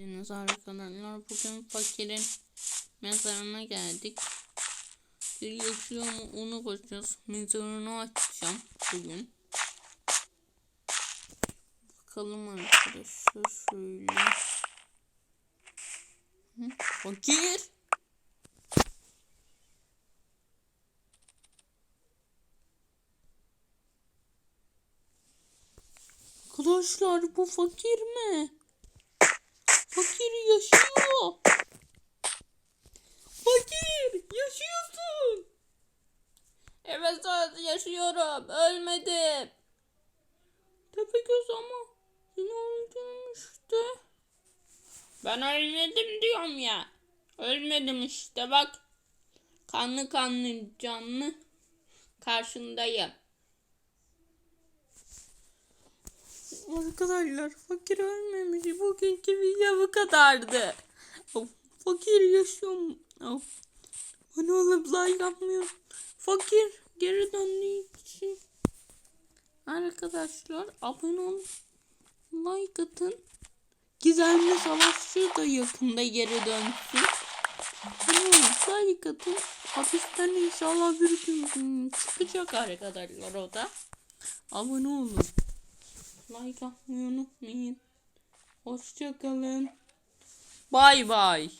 geldiniz arkadaşlar. Bugün fakirin mezarına geldik. Bir yaşıyor mu onu bakacağız. Mezarını açacağım bugün. Bakalım arkadaşlar şöyle. Fakir. Arkadaşlar bu fakir mi? Fakir yaşıyor. Fakir yaşıyorsun. Evet yaşıyorum. Ölmedim. Tepegöz ama seni öldürmüştü. Ben ölmedim diyorum ya. Ölmedim işte bak. Kanlı kanlı canlı karşındayım. Arkadaşlar fakir ölmemiş. Bugünkü video bu kadardı. Fakir yaşıyor mu? Of. Bana olup like yapmıyor. Fakir geri döndüğü için. Arkadaşlar abone olun. Like atın. Gizemli savaşçı da yakında geri dönsün. Abone olun. Like atın. Hapisten inşallah bir gün çıkacak arkadaşlar o da. Abone olun. Like atmayı unutmayın. Hoşçakalın. Bay bay.